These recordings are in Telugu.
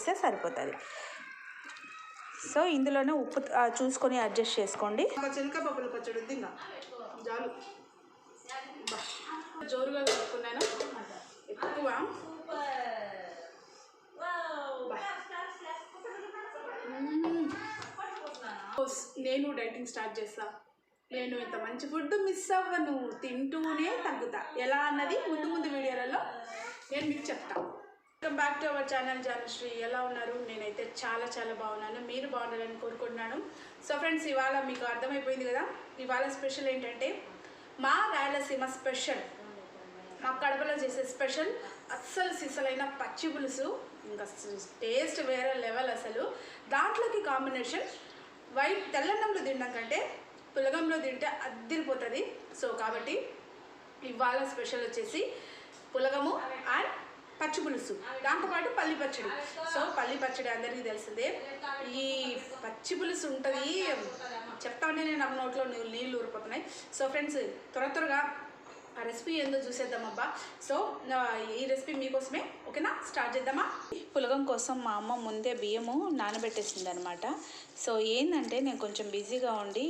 వేస్తే సరిపోతుంది. సో ఇందులోనే ఉప్పు చూసుకొని అడ్జస్ట్ చేసుకోండి. ఒక చిలక పచ్చడి తిన్నాను చాలు. జోరుగా కలుపుకున్నాను. ఎక్కువ. నేను డైటింగ్ స్టార్ట్ చేస్తా. నేను ఇంత మంచి ఫుడ్ మిస్ అవ్వను. తింటూనే తగ్గుతా. ఎలా అన్నది ముందు ముందు వీడియోలలో నేను మీకు చెప్తాను welcome back to our channel Janasri ఎలా ఉన్నారు? నేనైతే చాలా చాలా బాగున్నాను. మీరు బాగుండాలని కోరుకుంటున్నాను. సో ఫ్రెండ్స్ ఇవాళ మీకు అర్థమైపోయింది కదా? ఇవాళ స్పెషల్ ఏంటంటే మా రాయలసీమ స్పెషల్ మా కడపలో చేసే స్పెషల్ అస్సలు సిసలైన పచ్చి పులుసు. ఇంకా టేస్ట్ వేరే లెవెల్ అసలు. దాంట్లోకి కాంబినేషన్ వైట్ తెల్లన్నంలో తినడం కంటే పులగంలో తింటే అద్దిరిపోతుంది. సో కాబట్టి ఇవాళ స్పెషల్ వచ్చేసి పులగము అండ్ పచ్చి పులుసు. దాంతోపాటు పల్లి పచ్చడి. సో పల్లి పచ్చడి అందరికీ తెలిసిందే. ఈ పచ్చి పులుసు ఉంటుంది. చెప్తా ఉంటే నేను అమ్మ నోట్లో నీళ్ళు నీళ్ళు ఊరిపోతున్నాయి. సో ఫ్రెండ్స్ త్వర త్వరగా ఆ రెసిపీ ఏందో చూసేద్దామబ్బా. సో ఈ రెసిపీ మీకోసమే ఓకేనా? స్టార్ట్ చేద్దామా? పులగం కోసం మా అమ్మ ముందే బియ్యము నానబెట్టేసింది అనమాట సో ఏంటంటే నేను కొంచెం బిజీగా ఉండి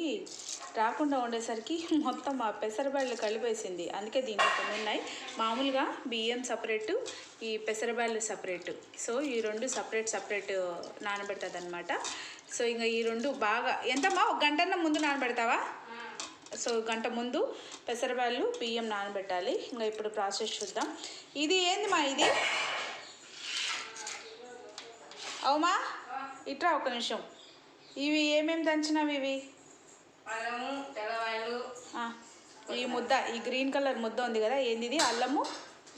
రాకుండా ఉండేసరికి మొత్తం ఆ పెసరబ్యాళ్ళు కలిపేసింది. అందుకే దీంట్లో కొన్ని ఉన్నాయి. మామూలుగా బియ్యం సపరేటు ఈ పెసరబ్యాళ్ళు సపరేటు. సో ఈ రెండు సపరేట్ సపరేట్ నానబెట్టదనమాట సో ఇంకా ఈ రెండు బాగా ఎంతమ్మా? ఒక గంటన్న ముందు నానబెడతావా? సో గంట ముందు పెసరబ్యాళ్ళు బియ్యం నానబెట్టాలి. ఇంకా ఇప్పుడు ప్రాసెస్ చూద్దాం. ఇది ఏంది మా ఇది? అవుమా? ఇట్రా ఒక నిమిషం. ఇవి ఏమేమి దంచినవి ఇవి? అల్లము ఈ ముద్ద ఈ గ్రీన్ కలర్ ముద్ద ఉంది కదా ఏంది ఇది? అల్లము?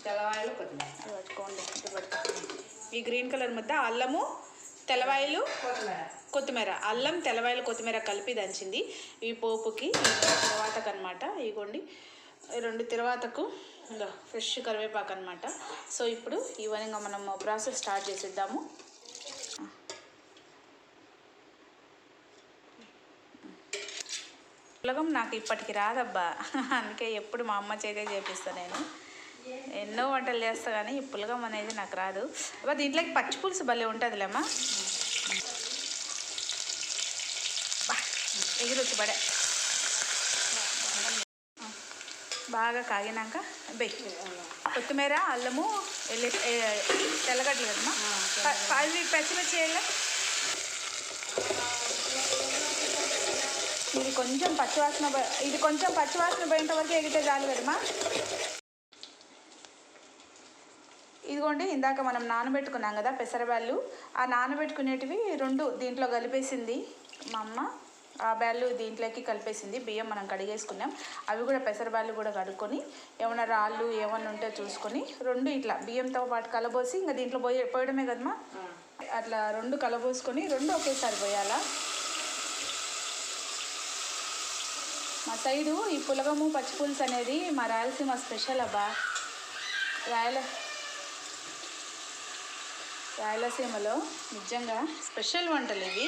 అది పట్టుకోండి. ఈ గ్రీన్ కలర్ ముద్ద అల్లము తెల్లవాయలు కొత్తిమీర కొత్తిమీర అల్లం తెల్లవాయలు కొత్తిమీర కలిపి దంచింది ఈ పోపుకి తిరువాతకు అనమాట ఇగోండి రెండు తిరువాతకు ఇంకా ఫ్రెష్ కరివేపాకు అనమాట సో ఇప్పుడు ఇంకా మనం ప్రాసెస్ స్టార్ట్ చేసేద్దాము పులగం నాకు ఇప్పటికి రాదబ్బా అందుకే ఎప్పుడు మా అమ్మ చేతే చేపిస్తాను నేను ఎన్నో వంటలు చేస్తా కానీ ఈ పులగం అనేది నాకు రాదు. అబ్బా దీంట్లోకి పచ్చి పులుసు భలే ఉంటుందిలేమ్మా. ఎగురొచ్చు బడే బాగా కాగినాక బెయ్యి కొత్తిమీర అల్లము ఎల్లి తెల్లగడ్డలు కదమ్మా. ప- ప- అవి పచ్చిమిర్చి వేయాలా. ఇది కొంచెం పచ్చివాసన ఇది కొంచెం పచ్చివాసన పోయేంత వరకు ఎగితే చాలు కదమ్మా. ఇదిగోండి ఇందాక మనం నానబెట్టుకున్నాం కదా పెసరబ్యాళ్ళు ఆ నానబెట్టుకునేటివి రెండు దీంట్లో కలిపేసింది మా అమ్మ. ఆ బ్యాళ్ళు దీంట్లోకి కలిపేసింది బియ్యం మనం కడిగేసుకున్నాం. అవి కూడా పెసరబ్యాళ్ళు కూడా కడుక్కొని ఏమైనా రాళ్ళు ఏమన్నా ఉంటే చూసుకొని రెండు ఇట్లా బియ్యంతో పాటు కలబోసి ఇంకా దీంట్లో పోయే పోయడమే కదమ్మా? అట్లా రెండు కలబోసుకొని రెండు ఒకేసారి పోయాలా? మా సైడు ఈ పులగము పచ్చిపులుసు అనేది మా రాయలసీమ స్పెషల్ అబ్బా. రాయల రాయలసీమలో నిజంగా స్పెషల్ వంటలు ఇవి.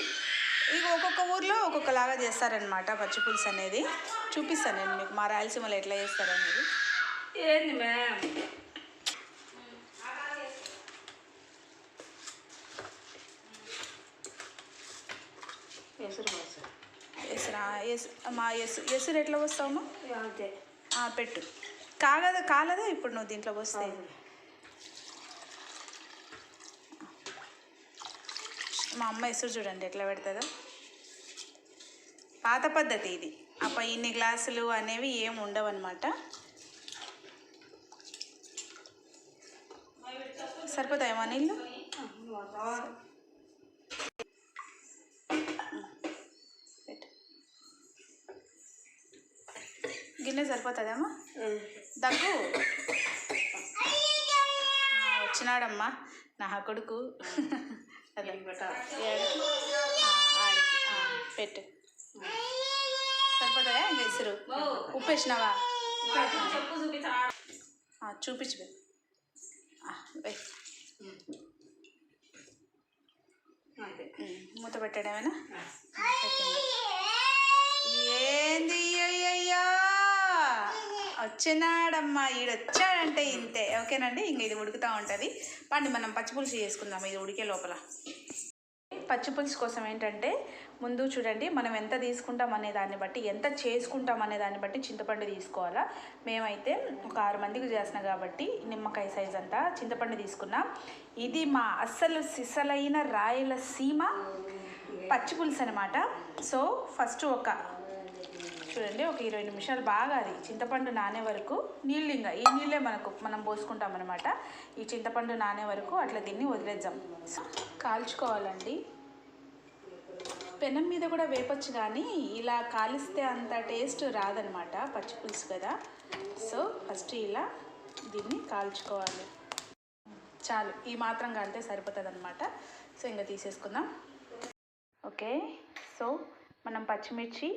ఇవి ఒక్కొక్క ఊర్లో ఒక్కొక్కలాగా చేస్తారనమాట పచ్చిపులుసు అనేది. చూపిస్తాను నేను మీకు మా రాయలసీమలో ఎట్లా చేస్తారనేది. ఏంది మ్యామ్? ఎసురు ఎస్ మా ఎసు ఎసురు ఎట్లా వస్తావు అంతే. పెట్టు. కాగదా కాలదా ఇప్పుడు నువ్వు దీంట్లో వస్తే మా అమ్మ ఎసురు చూడండి ఎట్లా పెడుతుందో. పాత పద్ధతి ఇది. అప్ప ఇన్ని గ్లాసులు అనేవి ఏం ఉండవన్నమాట. సరిపోతాయేమో నీళ్ళు? గిన్నె సరిపోతుందేమో దగ్గు. వచ్చినాడమ్మా. నా కొడుకు. అదే ఆడికి పెట్టు సరిపోతుందా ఇసురు? ఉప్పు వేసినావా చూపించా మూత పెట్టడమేనా పెట్టండి. ఏంది అయ్యయ్యా? వచ్చినాడమ్మా ఈడొచ్చాడంటే ఇంతే. ఓకేనండి? ఇంక ఇది ఉడుకుతూ ఉంటుంది. పండి మనం పచ్చిపులుసు చేసుకుందాం. ఇది ఉడికే లోపల. పచ్చిపులుసు కోసం ఏంటంటే ముందు చూడండి మనం ఎంత తీసుకుంటాం అనే దాన్ని బట్టి ఎంత చేసుకుంటాం అనే దాన్ని బట్టి చింతపండు తీసుకోవాలా. మేమైతే ఒక ఆరు మందికి చేసిన కాబట్టి నిమ్మకాయ సైజ్ అంతా చింతపండు తీసుకున్నాం. ఇది మా అస్సలు సిసలైన రాయలసీమ పచ్చిపులుసు అనమాట సో ఫస్ట్ ఒక చూడండి ఒక ఇరవై నిమిషాలు బాగా అది చింతపండు నానే వరకు నీళ్ళు ఇంకా ఈ నీళ్ళే మనకు మనం పోసుకుంటాం అనమాట ఈ చింతపండు నానే వరకు అట్లా దీన్ని వదిలేద్దాం. కాల్చుకోవాలండి. పెనం మీద కూడా వేపచ్చు కానీ ఇలా కాలిస్తే అంత టేస్ట్ రాదనమాట పచ్చి పులుసు కదా. సో ఫస్ట్ ఇలా దీన్ని కాల్చుకోవాలి. చాలు ఈ మాత్రం కాలితే సరిపోతుంది అనమాట సో ఇంకా తీసేసుకుందాం. ఓకే సో మనం పచ్చిమిర్చి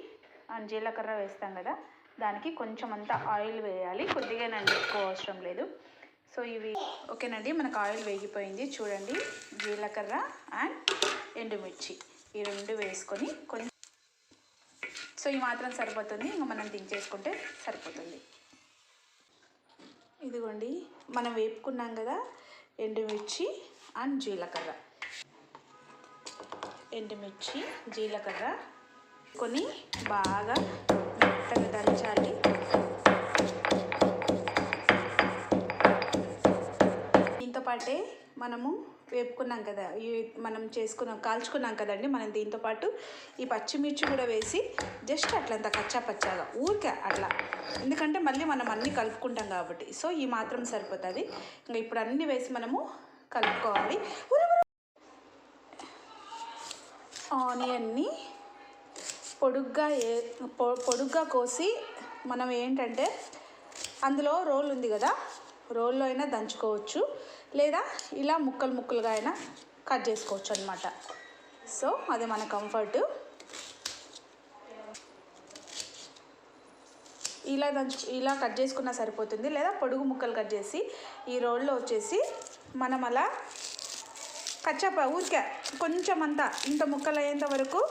జీలకర్ర వేస్తాం కదా దానికి కొంచెం అంతా ఆయిల్ వేయాలి. కొద్దిగానండి ఎక్కువ అవసరం లేదు. సో ఇవి ఓకేనండి మనకు ఆయిల్ వేగిపోయింది. చూడండి జీలకర్ర అండ్ ఎండుమిర్చి. ఈ రెండు వేసుకొని కొంచెం సో ఈ మాత్రం సరిపోతుంది. ఇంకా మనం దించేసుకుంటే సరిపోతుంది. ఇదిగోండి మనం వేపుకున్నాం కదా ఎండుమిర్చి అండ్ జీలకర్ర. ఎండుమిర్చి జీలకర్ర కొని బాగా మెత్తగా దంచాలి. దీంతో పాటే మనము వేపుకున్నాం కదా ఈ మనం చేసుకున్నాం కాల్చుకున్నాం కదండి మనం దీంతో పాటు ఈ పచ్చిమిర్చి కూడా వేసి జస్ట్ అట్లంత కచ్చా పచ్చాగా ఊరికే అట్లా. ఎందుకంటే మళ్ళీ మనం అన్నీ కలుపుకుంటాం కాబట్టి సో ఈ మాత్రం సరిపోతుంది. ఇంకా ఇప్పుడు అన్నీ వేసి మనము కలుపుకోవాలి. ఆనియన్ని పొడుగ్గా ఏ పొ- పొడుగ్గా కోసి మనం ఏంటంటే అందులో రోల్ ఉంది కదా రోల్లో అయినా దంచుకోవచ్చు. లేదా ఇలా ముక్కలు ముక్కలుగా అయినా కట్ చేసుకోవచ్చు అనమాట సో అది మన కంఫర్ట్. ఇలా దంచు ఇలా కట్ చేసుకున్నా సరిపోతుంది. లేదా పొడుగు ముక్కలు కట్ చేసి ఈ రోల్లో వచ్చేసి మనం అలా కచ్చప ఊరికే కొంచెం అంతా ఇంత ముక్కలు అయ్యేంత వరకు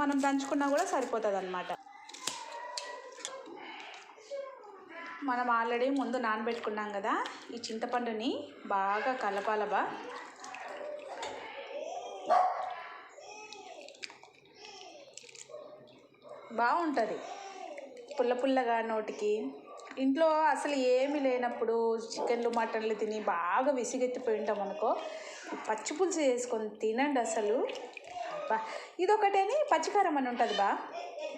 మనం దంచుకున్నా కూడా సరిపోతుంది అనమాట మనం ఆల్రెడీ ముందు నానబెట్టుకున్నాం కదా ఈ చింతపండుని బాగా కలపాలబా బాగుంటుంది. పుల్ల పుల్లగా నోటికి. ఇంట్లో అసలు ఏమి లేనప్పుడు చికెన్లు మటన్లు తిని బాగా విసిగెత్తిపోయి ఉంటాం అనుకో పచ్చిపులుసు పచ్చి పులుసు చేసుకొని తినండి అసలు. బా ఇదొకటేని పచ్చికారం అని ఉంటుంది బా.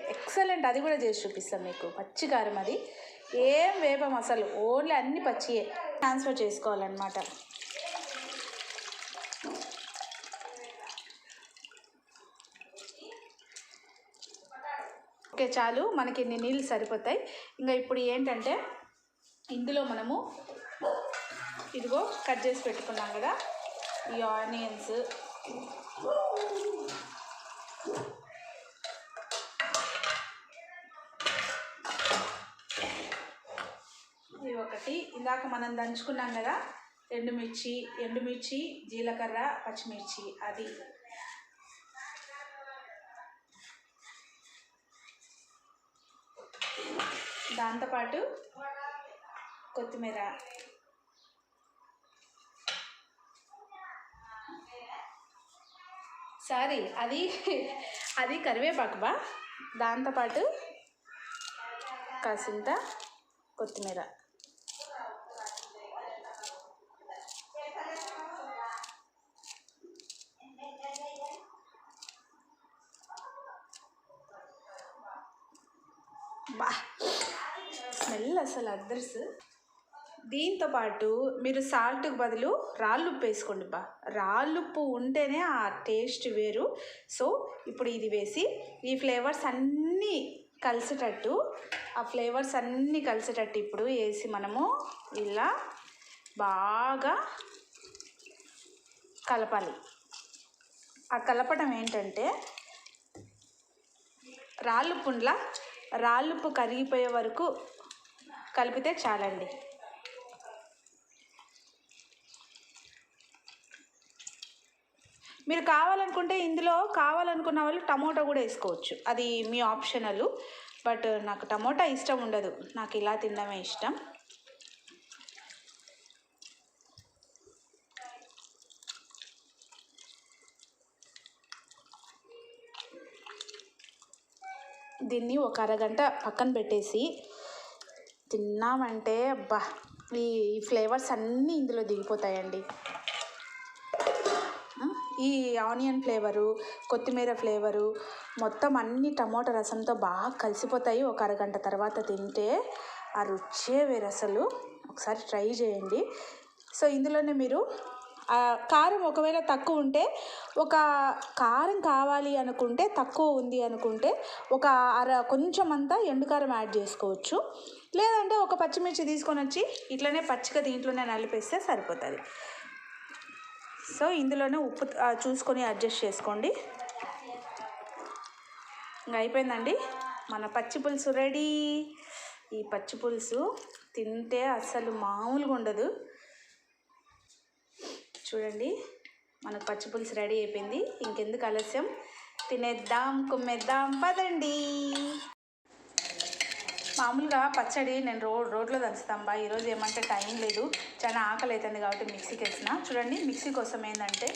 ఎక్సలెంట్ అది కూడా చేసి చూపిస్తాం మీకు. పచ్చికారం అది. ఏం వేపం అసలు. ఓన్లీ అన్ని పచ్చియే. ట్రాన్స్ఫర్ చేసుకోవాలన్నమాట. ఓకే చాలు. మనకి ఇన్ని నీళ్ళు సరిపోతాయి. ఇంకా ఇప్పుడు ఏంటంటే ఇందులో మనము ఇదిగో కట్ చేసి పెట్టుకున్నాం కదా. ఈ ఆనియన్స్. ఇందాక మనం దంచుకున్నాం కదా ఎండుమిర్చి ఎండుమిర్చి జీలకర్ర పచ్చిమిర్చి అది. దాంతోపాటు కొత్తిమీర. సారీ అది అది కరివేపాకు బా. దాంతోపాటు కాసింత కొత్తిమీర బా అదర్స్. దీంతో పాటు మీరు సాల్ట్కి బదులు రాళ్ళుప్పు వేసుకోండి బా. రాళ్ళుప్పు ఉంటేనే ఆ టేస్ట్ వేరు. సో ఇప్పుడు ఇది వేసి ఈ ఫ్లేవర్స్ అన్నీ కలిసేటట్టు ఆ ఫ్లేవర్స్ అన్నీ కలిసేటట్టు ఇప్పుడు వేసి మనము ఇలా బాగా కలపాలి. ఆ కలపడం ఏంటంటే రాళ్ళు పుండ్ల రాళ్ళుప్పు కరిగిపోయే వరకు కలిపితే చాలండి. మీరు కావాలనుకుంటే ఇందులో కావాలనుకున్న వాళ్ళు టమోటా కూడా వేసుకోవచ్చు. అది మీ ఆప్షనల్. బట్ నాకు టమోటా ఇష్టం ఉండదు. నాకు ఇలా తినడమే ఇష్టం. దీన్ని ఒక అరగంట పక్కన పెట్టేసి తిన్నామంటే అబ్బా! ఈ ఫ్లేవర్స్ అన్నీ ఇందులో దిగిపోతాయండి. ఈ ఆనియన్ ఫ్లేవరు కొత్తిమీర ఫ్లేవరు మొత్తం అన్ని టమోటా రసంతో బాగా కలిసిపోతాయి. ఒక అరగంట తర్వాత తింటే ఆ రుచే వేరు అసలు. ఒకసారి ట్రై చేయండి. సో ఇందులోనే మీరు కారం ఒకవేళ తక్కువ ఉంటే ఒక కారం కావాలి అనుకుంటే తక్కువ ఉంది అనుకుంటే ఒక అర కొంచెం అంతా ఎండుకారం యాడ్ చేసుకోవచ్చు. లేదంటే ఒక పచ్చిమిర్చి తీసుకొని వచ్చి ఇట్లనే పచ్చిగా దీంట్లోనే నలిపేస్తే సరిపోతుంది. సో ఇందులోనే ఉప్పు చూసుకొని అడ్జస్ట్ చేసుకోండి. ఇంకా అయిపోయిందండి. మన పచ్చి పులుసు రెడీ. ఈ పచ్చి పులుసు తింటే అస్సలు మామూలుగా ఉండదు. చూడండి. మనకు పచ్చి పులుసు రెడీ అయిపోయింది. ఇంకెందుకు ఆలస్యం? తినేద్దాం కుమ్మేద్దాం పదండి. మామూలుగా పచ్చడి నేను రో రోడ్లో దంచుతాం బా. ఈరోజు ఏమంటే టైం లేదు. చాలా ఆకలి అవుతుంది కాబట్టి మిక్సీకి వేసిన చూడండి మిక్సీ కోసం ఏంటంటే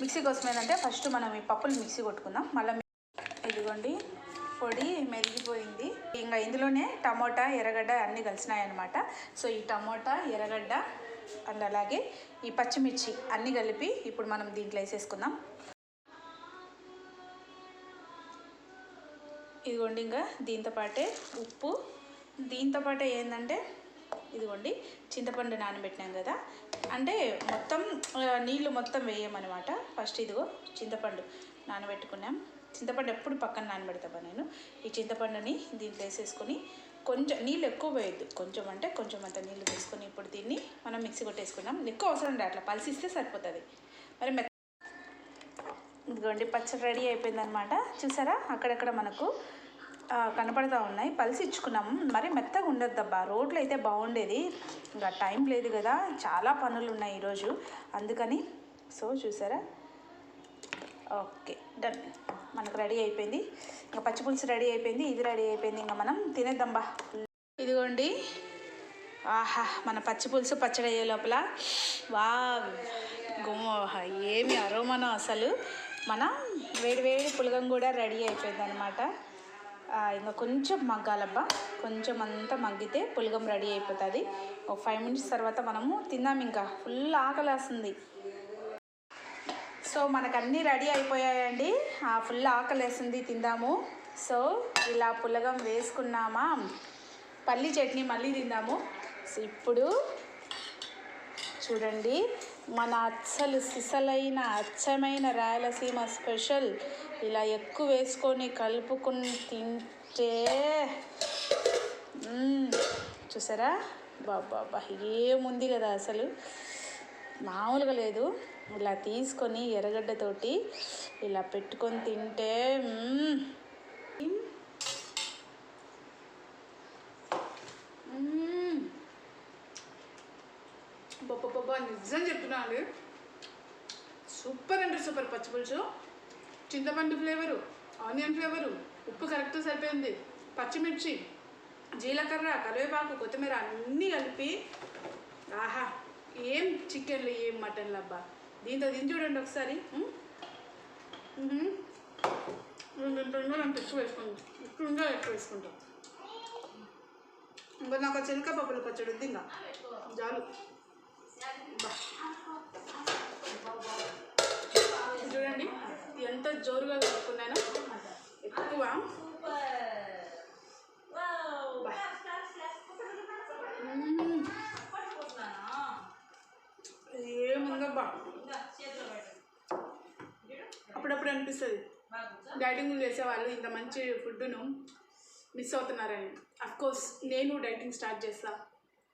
మిక్సీ కోసం ఏంటంటే ఫస్ట్ మనం ఈ పప్పులు మిక్సీ కొట్టుకుందాం. మళ్ళీ ఇదిగోండి పొడి మెరిగిపోయింది. ఇంకా ఇందులోనే టమోటా ఎర్రగడ్డ అన్నీ కలిసినాయి అనమాట సో ఈ టమోటా ఎర్రగడ్డ అండ్ అలాగే ఈ పచ్చిమిర్చి అన్నీ కలిపి ఇప్పుడు మనం దీంట్లో వేసేసుకుందాం. ఇదిగోండి ఇంకా దీంతోపాటే ఉప్పు. దీంతోపాటే ఏంటంటే ఇదిగోండి చింతపండు నానబెట్టినాం కదా. అంటే మొత్తం నీళ్ళు మొత్తం వేయమన్నమాట. ఫస్ట్ ఇదిగో చింతపండు నానబెట్టుకున్నాం. చింతపండు ఎప్పుడు పక్కన నానబెడతాబా నేను? ఈ చింతపండుని దీంట్లో వేసేసుకొని కొంచెం నీళ్ళు ఎక్కువ వేయద్దు. కొంచెం అంటే కొంచెం అంత నీళ్ళు మనం మిక్సీ కొట్టేసుకున్నాం ఎక్కువ అవసరం లేదు. అట్లా పలిసిస్తే సరిపోతుంది. మరి మెత్త ఇదిగోండి పచ్చడి రెడీ అయిపోయిందనమాట చూసారా? అక్కడక్కడ మనకు కనపడతా ఉన్నాయి. పలిసి ఇచ్చుకున్నాము మరి మెత్తగా ఉండొద్దబ్బా. రోడ్లు అయితే బాగుండేది. ఇంకా టైం లేదు కదా. చాలా పనులు ఉన్నాయి ఈరోజు. అందుకని సో చూసారా? Okay done. మనకు రెడీ అయిపోయింది. ఇంకా పచ్చి పులుసు రెడీ అయిపోయింది. ఇది రెడీ అయిపోయింది. ఇంకా మనం తినేద్దాంబా ఇదిగోండి ఆహా మన పచ్చి పులుసు పచ్చడి అయ్యే లోపల. వా గుమ్మ ఏమి అరోమనో అసలు. మన వేడి వేడి పులగం కూడా రెడీ అయిపోయింది అనమాట ఇంకా కొంచెం మగ్గాలబ్బా. కొంచెం అంతా మగ్గితే పులగం రెడీ అయిపోతుంది. ఒక ఫైవ్ మినిట్స్ తర్వాత మనము తిందాం ఇంకా. ఫుల్ ఆకలేస్తుంది. సో మనకు అన్నీ రెడీ అయిపోయాయండి. ఫుల్ ఫుల్ ఆకలేస్తుంది తిందాము. సో ఇలా పులగం వేసుకున్నామా? పల్లి చట్నీ మళ్ళీ తిందాము. ఇప్పుడు చూడండి మన అచ్చలు సిసలైన అచ్చమైన రాయలసీమ స్పెషల్ ఇలా ఎక్కువ వేసుకొని కలుపుకుని తింటే చూసారా? బాబా ఏముంది కదా అసలు? మామూలుగా లేదు. ఇలా తీసుకొని ఎర్రగడ్డతోటి ఇలా పెట్టుకొని తింటే నిజం చెప్తున్నా అండి సూపర్. అంటే సూపర్ పచ్చిపులుసు చింతపండు ఫ్లేవరు ఆనియన్ ఫ్లేవరు ఉప్పు కరెక్ట్గా సరిపోయింది. పచ్చిమిర్చి జీలకర్ర కరివేపాకు కొత్తిమీర అన్నీ కలిపి ఆహా ఏం చికెన్లు ఏం మటన్లు అబ్బా. దీంతో దీని చూడండి ఒకసారి. మ్మ్. నేను ఎక్కువ వేసుకుంటాను ఎక్కువ ఇంకా ఎక్కువ వేసుకుంటాం. ఇంకా నాకు చిలక పప్పులు పచ్చడి వద్దు ఇంకా. చాలు. చూడండి ఎంత జోరుగా కలుపుకున్నాను. ఎక్కువ. ఏముందబ్బా? అప్పుడప్పుడు అనిపిస్తుంది. డైటింగ్ చేసేవాళ్ళు ఇంత మంచి ఫుడ్ను మిస్ అవుతున్నారని. కోర్స్ నేను డైటింగ్ స్టార్ట్ చేస్తా.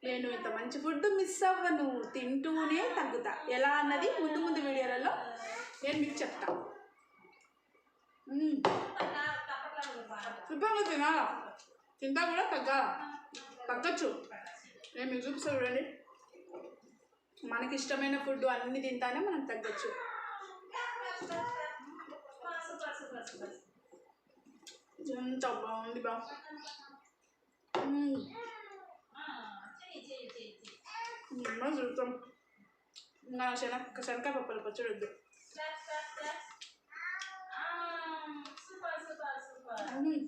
నేను ఇంత మంచి ఫుడ్ మిస్ అవ్వను. తింటూనే తగ్గుతా. ఎలా అన్నది ముందు ముందు వీడియోలలో నేను మీకు చెప్తా. మ్మ్. శుభ్రంగా తినాలా? తింటా కూడా తగ్గా తగ్గచ్చు. నేను మీకు చూపిస్తా చూడండి. మనకి ఇష్టమైన ఫుడ్ అన్ని తింటానే మనం తగ్గచ్చు. ఎంత బాగుంది బా. నిమ్మ చూద్దాం ఇంకా శనగ శనగకాయ పప్పుల పచ్చడి వద్దు మ్మ్. మ్మ్.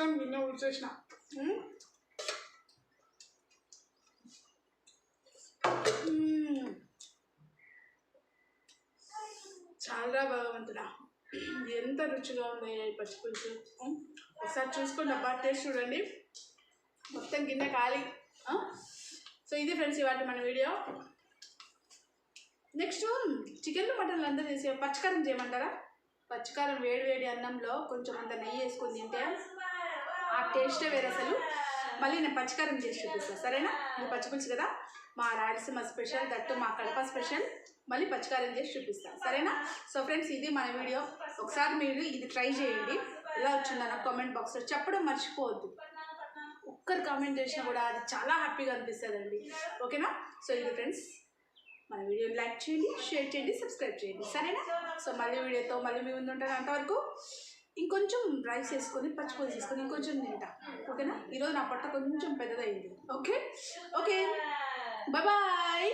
మొత్తం గిన్నె ఊడ్చేసిన. చాలా భగవంతుడా. ఎంత రుచిగా ఉందో ఈ పచ్చి పులుసు. మ్మ్. ఒకసారి చూసుకోండి అబ్బా టేస్ట్ చూడండి. మొత్తం గిన్నె ఖాళీ? సో ఇది ఫ్రెండ్స్ ఇవాళ మన వీడియో. నెక్స్ట్ చికెన్లు మటన్లు అందరూ చేసే పచ్చికారం చేయమంటారా? పచ్చికారం వేడి వేడి అన్నంలో కొంచెం అంత నెయ్యి వేసుకొని తింటే టేస్టే వేరే అసలు. మళ్ళీ నేను పచ్చికారం చేసి చూపిస్తాను సరేనా? ఇది పచ్చిపులుసు కదా? మా రాయలసీమ స్పెషల్ దట్టు మా కడప స్పెషల్. మళ్ళీ పచ్చికారం చేసి చూపిస్తాను సరేనా? సో ఫ్రెండ్స్ ఇది మన వీడియో. ఒకసారి మీరు ఇది ట్రై చేయండి. ఎలా వచ్చిందో నాకు కామెంట్ బాక్స్లో చెప్పడం మర్చిపోవద్దు. ఒక్కరు కామెంట్ చేసినా కూడా అది చాలా హ్యాపీగా అనిపిస్తుందండి. ఓకేనా? సో ఇది ఫ్రెండ్స్ మన వీడియోని లైక్ చేయండి షేర్ చేయండి సబ్స్క్రైబ్ చేయండి. సరేనా? సో మళ్ళీ వీడియోతో మళ్ళీ మీ ముందు ఉంటాను అంతవరకు. ఇంకొంచెం రైస్ వేసుకొని పచ్చిపులుసు వేసుకొని ఇంకొంచెం తింటా. ఓకేనా? ఈరోజు నా పొట్ట కొంచెం పెద్దదైంది. ఓకే? ఓకే. బాయ్